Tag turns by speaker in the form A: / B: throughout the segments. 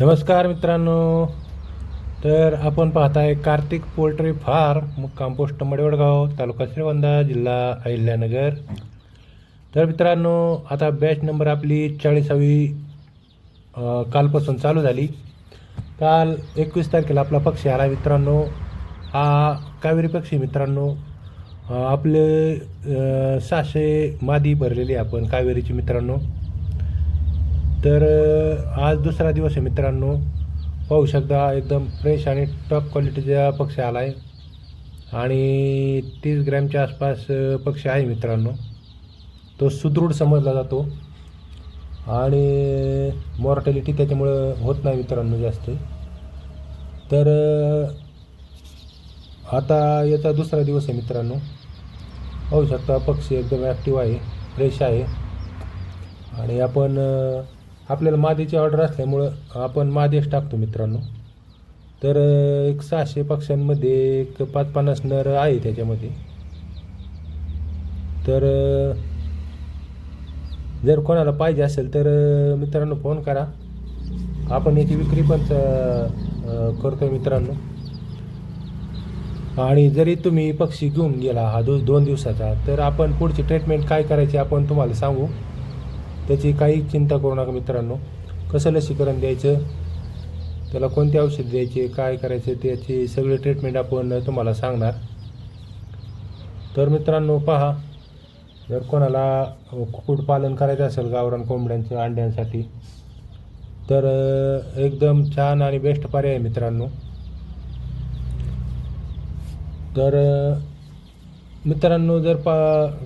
A: नमस्कार मित्रांनो. तर आपण पाहताय कार्तिक पोल्ट्री फार्म मुक्काम पोस्ट मडवडगाव तालुका श्रीवंदा जिल्हा अहिल्यानगर. तर मित्रांनो आता बॅच नंबर आपली चाळीसावी कालपासून चालू झाली. काल एकवीस तारखेला आपला पक्षी आला मित्रांनो. हा कावेरी पक्षी मित्रांनो आपले सहाशे मादी भरलेली आहे आपण कावेरीची मित्रांनो. तर आज दुसरा दिवस आहे मित्रांनो. पाहू शकता एकदम फ्रेश आणि टॉप क्वालिटीचा पक्षी आला आहे आणि तीस ग्रॅमच्या आसपास पक्षी आहे मित्रांनो. तो सुदृढ समजला जातो. आणि मॉर्टॅलिटी त्याच्यामुळं होत नाही मित्रांनो जास्त. तर आता याचा दुसरा दिवस आहे मित्रांनो. पाहू शकता पक्षी एकदम ॲक्टिव्ह आहे फ्रेश आहे. आणि आपण आपल्याला मादीची ऑर्डर असल्यामुळं आपण मादेश टाकतो मित्रांनो. तर एक सहाशे पक्ष्यांमध्ये एक पाच पन्नास नर आहे त्याच्यामध्ये. तर जर कोणाला पाहिजे असेल तर मित्रांनो फोन करा. आपण याची विक्री पण करतो मित्रांनो. आणि जरी तुम्ही पक्षी घेऊन गेला हा दो दोन दिवसाचा तर आपण पुढची ट्रीटमेंट काय करायची आपण तुम्हाला सांगू. त्याची काही चिंता करू नका मित्रांनो. कसं लसीकरण द्यायचं? त्याला कोणते औषध द्यायचे? काय करायचे? त्याची सगळी ट्रीटमेंट आपण तुम्हाला सांगणार. तर मित्रांनो पहा. जर कोणाला कुक्कुटपालन करायचं असेल गावरान कोंबड्यांचं अंड्यांसाठी तर एकदम छान आणि बेस्ट पर्याय आहे मित्रांनो. तर मित्रांनो जर पा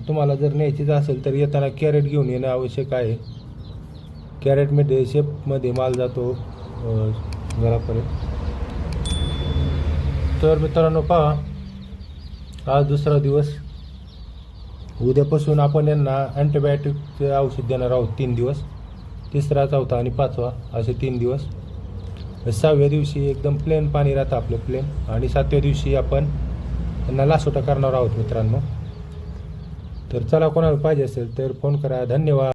A: तुम्हाला जर न्यायचीच असेल तर येताना कॅरेट घेऊन येणं आवश्यक आहे. कॅरेटमध्ये शेपमध्ये माल जातो घरापर्यंत. तर मित्रांनो पहा आज दुसरा दिवस. उद्यापासून आपण यांना अँटीबायोटिकचे औषध देणार आहोत तीन दिवस. तिसरा चौथा आणि पाचवा असे तीन दिवस. सहाव्या दिवशी एकदम प्लेन पाणी राहतं आपलं प्लेन आणि सातव्या दिवशी आपण त्यांना लासोटा करणार आहोत मित्रांनो. तर चला कोणाला पाहिजे असेल तर फोन करा. धन्यवाद.